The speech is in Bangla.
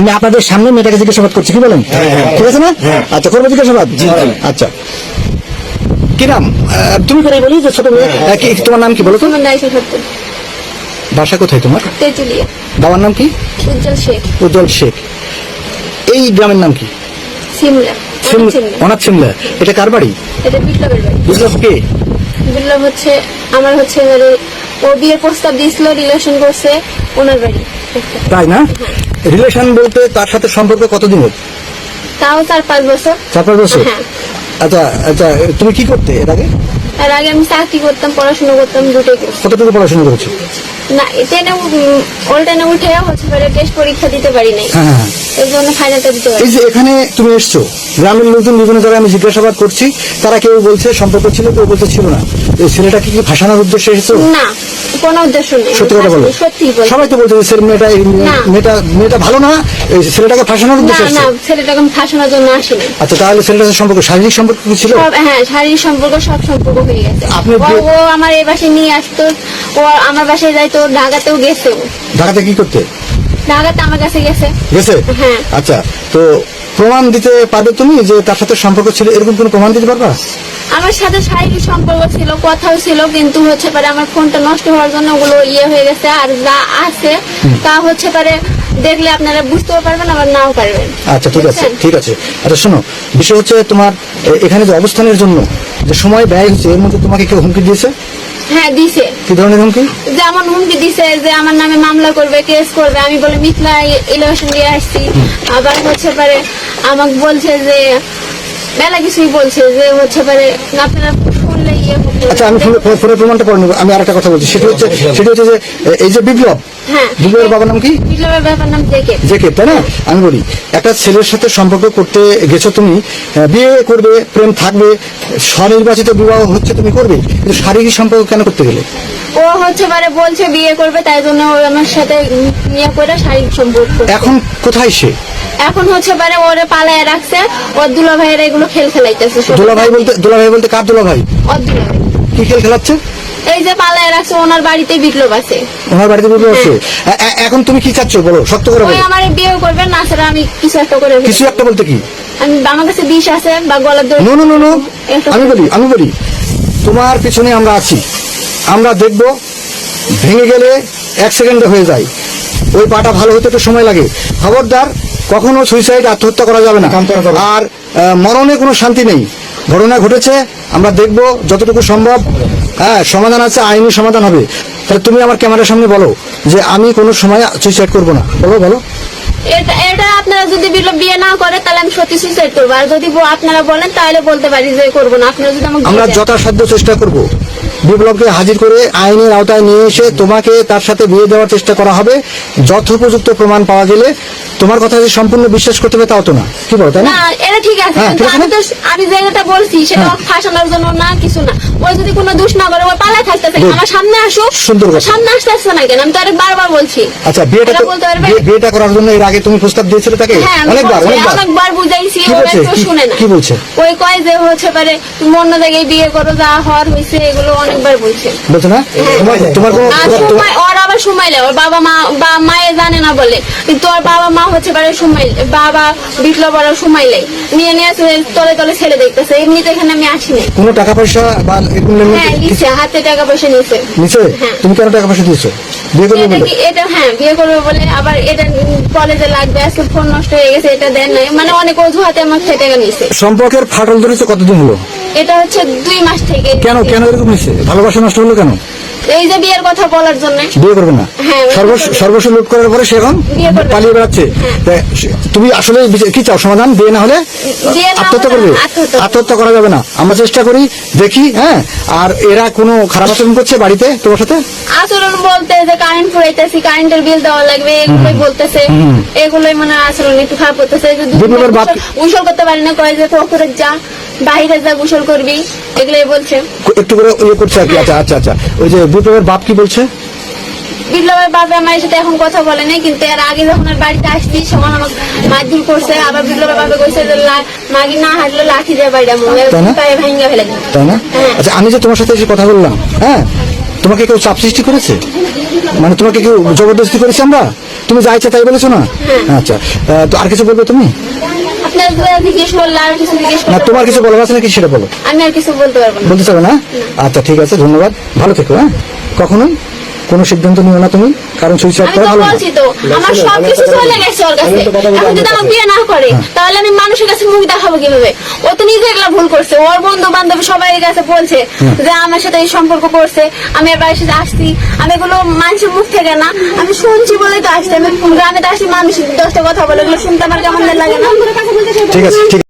আমি আপনাদের সামনে মেয়েটাকে জিজ্ঞাসাবাদ করছি কি বলেন? ঠিক আছে না? আচ্ছা করব জিজ্ঞাসাবাদ? আচ্ছা। কি নাম তুমি করে বলি যে ছোট মেয়ে? তোমার নাম কি বলো তো? বাসা কোথায় তোমার? তেঁতুলিয়া। বাবার নাম কি? উজ্জ্বল শেখ। উজ্জ্বল শেখ। এই গ্রামের নাম কি? সিমলা। অনাথ সিমলা। এটা কার বাড়ি? এটা বিপ্লবের বাড়ি। বিপ্লব কে? বিপ্লব হচ্ছে আমার হচ্ছে ও বিয়ের প্রস্তাব দিয়েছিল রিলেশন করছে ওনার বাড়ি। তাই না? রিলেশন বলতে তার সাথে সম্পর্ক কতদিনের তাও চার পাঁচ বছর। চার পাঁচ বছর? হ্যাঁ। আচ্ছা আচ্ছা তুমি কি করতে এর আগে? এর আগে আমি চাকরি করতাম পড়াশোনা করতাম দুটোই কত কতটুকু পড়াশোনা করেছ? না টেনে অল উঠে হচ্ছে টেস্ট পরীক্ষা দিতে পারি নাই। হ্যাঁ হ্যাঁ। এর জন্য ফাইনালটা দিতে পারি। এই যে এখানে তুমি এসছো গ্রামের লোকজন বিভিন্ন জায়গায় আমি জিজ্ঞাসাবাদ করছি তারা কেউ বলছে সম্পর্ক ছিল কেউ বলছে ছিল না। এই ছেলেটাকে কি ফাঁসানোর উদ্দেশ্যে এসেছ? না কোনো উদ্দেশ্য নেই। সত্যি কথা বলো। সত্যি বল। সবাই তো বলছে ছেলে মেয়েটা না। মেয়েটা মেয়েটা ভালো না এই ছেলেটাকে ফাঁসানোর উদ্দেশ্যে না ছেলেটাকে ফাঁসানোর জন্য আসিনি। আচ্ছা তাহলে ছেলেটার সাথে সম্পর্ক শারীরিক সম্পর্ক কি ছিল? হ্যাঁ শারীরিক সম্পর্ক সব সম্পর্ক হয়ে গেছে। আপনি ও আমার এই বাসায় নিয়ে আসতো ও আমার বাসায় যাইতো ঢাকাতেও গেছে। ঢাকাতে কি করতে? ঢাকাতে আমার কাছে গেছে। গেছে? হ্যাঁ। আচ্ছা তো প্রমাণ দিতে পারবে তুমি যে তার সাথে সম্পর্ক ছিল এরকম কোনো প্রমাণ দিতে পারবা? আমার সাথে শারীরিক সম্পর্ক ছিল কথাও ছিল কিন্তু হচ্ছে পারে আমার ফোনটা নষ্ট হওয়ার জন্য ওগুলো ইয়ে হয়ে গেছে আর যা আছে তা হচ্ছে পারে দেখলে আপনারা বুঝতেও পারবেন আবার নাও পারবেন। আচ্ছা ঠিক আছে ঠিক আছে। আচ্ছা শোনো বিষয় হচ্ছে তোমার এখানে যে অবস্থানের জন্য যে সময় ব্যয় হচ্ছে এর মধ্যে তোমাকে কেউ হুমকি দিয়েছে? হ্যাঁ দিছে। কি ধরনের হুমকি? দিছে যে আমার নামে মামলা করবে কেস করবে। আমি বলে মিথলা ইলেকশন দিয়ে আসছি। আবার হচ্ছে পারে আমাকে বলছে যে বেলা কিছুই বলছে যে হচ্ছে পারে আপনারা। আচ্ছা আমি ফোনে- প্রমাণটা পড়ে নেব। আমি আরেকটা কথা বলছি। সেটা হচ্ছে সেটা হচ্ছে যে এই যে বিপ্লব হ্যাঁ। বিপ্লবের বাবার নাম কি? বিপ্লবের ব্যাপার নাম দেখে যে কে তাই না? আমি বলি একটা ছেলের সাথে সম্পর্ক করতে গেছো তুমি বিয়ে করবে প্রেম থাকবে স্বনির্বাচিত বিবাহ হচ্ছে তুমি করবে কিন্তু শারীরিক সম্পর্ক কেন করতে গেলে? ও হচ্ছে মানে বলছে বিয়ে করবে তাই জন্য ও আমার সাথে নিয়ে করে শারীরিক সম্পর্ক। এখন কোথায় সে? এখন হচ্ছে পারে ওরে পালায় রাখছে ওর দুলা ভাইয়ের এগুলো খেল খেলাইতেছে। দোলা ভাই বলতে দোলা ভাই বলতে কার দোলা ভাই ওর দুলা ভাই। কি খেল খেলাচ্ছে? এই যে পালায় রাখছে ওনার বাড়িতে বিপ্লব আছে। ওনার বাড়িতে বিপ্লব আছে? এ- এখন তুমি কি চাচ্ছ বলো শক্ত করে বলো। আমার বিয়ে করবে না সেটা আমি কিছু একটা করে। কিছু একটা বলতে কি? আমি আমার কাছে বিষ আছে বা গলার দড়ি নো নো নো নো আমি বলি আমি বলি তোমার পিছনে আমরা আছি। আমরা দেখব ভেঙে গেলে এক সেকেন্ডে হয়ে যায়। ওই পাটা ভালো হতে একটু সময় লাগে। খবরদার কখনো সুইসাইড আত্মহত্যা করা যাবে না। আর মরণে কোনো শান্তি নেই। ঘটনা ঘটেছে আমরা দেখব যতটুকু সম্ভব। হ্যাঁ সমাধান আছে আইনি সমাধান হবে। তাহলে তুমি আমার ক্যামেরার সামনে বলো যে আমি কোনো সময় সুইসাইড করব না। বলো বলো। এটা এটা আপনারা যদি বিয়ে না করে তাহলে আমি সত্যি সুইসাইড করব। আর যদি আপনারা বলেন তাহলে বলতে পারি যে করব না। আপনারা যদি আমাকে আমরা। যথাসাধ্য চেষ্টা করব। বিপ্লবকে হাজির করে আইনের আওতায় নিয়ে এসে তোমাকে তার সাথে বিয়ে দেওয়ার চেষ্টা করা হবে। যথোপযুক্ত প্রমাণ পাওয়া গেলে তোমার কথা যে সম্পূর্ণ বিশ্বাস করতে হবে তাও তো না। কি বলো তাই না? এটা আছে হ্যাঁ, কিন্তু আমি তো আমি যেটা বলছি সেটা হ্যাঁ। ফাঁসানোর জন্য না কিছু না। ওই যদি কোনো দোষ না করে ওই পালায় থাকতেছে আমার সামনে আসুক সুন্দর সামনে আসতে আসছে না কেন? আমি তো আরে বারবার বলছি। আচ্ছা বিয়েটা এটা তো বলতে পারবে? বিয়ে- বিয়েটা করার জন্য এর আগে তুমি প্রস্তাব দিয়েছিলে তাকে? হ্যাঁ অনেকবার অনেকবার। অনেকবার বুঝাইছি ও বলছে? একটু শুনে না। কি বলছে? ওই কয় যে হচ্ছে পারে তুমি অন্য জায়গায় বিয়ে করো যা হওয়ার হয়েছে এগুলো অনেকবার বলছে। বলছো না? তোমার তোমার কোনো তোমার- তোমার- সময় ওর বাবা মা বা মায়ে জানে না বলে। কিন্তু ওর বাবা মা হচ্ছে পারে সময় বাবা বিপ্লব ওরা সময় নেই। নিয়ে নিয়ে আসে তলে তলে ছেলে দেখতেছে। এমনিতে এখানে আমি আসিনি কোনো টাকা পয়সা বা এরকম হ্যাঁ নিচে হাতে টাকা পয়সা নিচে নিচে হ্যাঁ। তুমি কেন টাকা পয়সা দিয়েছ? বিয়ে করবে এটা বলে? এটা হ্যাঁ বিয়ে করবে বলে আবার এটা কলেজে লাগবে। আজকে ফোন নষ্ট হয়ে গেছে এটা দেন নাই। মানে অনেক অজুহাতে আমার খেয়ে টাকা নিছে। সম্পর্কের ফাটল ধরেছে কতদিন হলো? এটা হচ্ছে দুই মাস থেকে। কেন কেন এরকম হয়েছে? ভালোবাসা নষ্ট হলো কেন? এই যে বিয়ের কথা বলার জন্য। বিয়ে করবে না? হ্যাঁ, সর্বস্ব লুট করার পরে সে এখন পালিয়ে বেড়াচ্ছে। হ্যাঁ। তুমি আসলে কি চাও সমাধান? বিয়ে না হলে আত্মহত্যা করবে? আত্মহত্যা। করা যাবে না। আমরা চেষ্টা করি দেখি হ্যাঁ? আর এরা কোনো খারাপ আচরণ করছে বাড়িতে তোমার সাথে? আচরণ বলতে যে কারেন্ট ফুরাইতেছি কারেন্টের বিল দেওয়া লাগবে এগুলোই বলতেছে। এগুলোই মানে আচরণ একটু খারাপ করতেছে। গোসল করতে পারি না কয় যে পুকুরে যা বাইরে যা গোসল করবি এগুলোই বলছে। একটু করে ইয়ে করছে আর কি। আচ্ছা আচ্ছা আচ্ছা। ওই যে বিপ্লবের বাপ কি বলছে? বিপ্লবের বাবা আমার সাথে এখন কথা বলে নাই কিন্তু এর আগে যখন ওর বাড়িতে আসছি সমান আমাকে মারধর করছে আবার বিপ্লবের বাবা কইছে যে মাগি না হাঁটলে লাঠি দিয়ে বাইরে তাই না? পায়ে ভাঙ্গা ফেলে তাই না? হ্যাঁ। আচ্ছা আমি যে তোমার সাথে এসে কথা বললাম হ্যাঁ? তোমাকে কেউ চাপ সৃষ্টি করেছে? মানে তোমাকে কেউ জবরদস্তি করেছে আমরা? তুমি যা ইচ্ছা তাই বলেছ না? আচ্ছা তো আর কিছু বলবে তুমি? না তোমার কিছু বলার আছে নাকি সেটা বলো? আমি আর কিছু বলতে পারব না। বলতে পারব না? আচ্ছা ঠিক আছে ধন্যবাদ। ভালো থেকো হ্যাঁ? কখনোই কোনো সিদ্ধান্ত নিও না তুমি কারণ সুইসাইড আমি করা ভালো আমার সবকিছু চলে গেছে ওর কাছে। এখন যদি আমার বিয়ে না করে তাহলে আমি মানুষের কাছে মুখ দেখাবো কীভাবে? ও তো নিজে এগুলা ভুল করছে ওর বন্ধু বান্ধব সবাই কাছে বলছে যে আমার সাথে এই সম্পর্ক করছে আমি এর বাড়ির সাথে আসছি আমি এগুলো মানুষের মুখ থেকে না আমি শুনছি বলেই তো আসছি আমি গ্রামে তো আসি মানুষ দশটা কথা বলে এগুলো শুনতে আমার কেমন লাগে না? ঠিক আছে ঠিক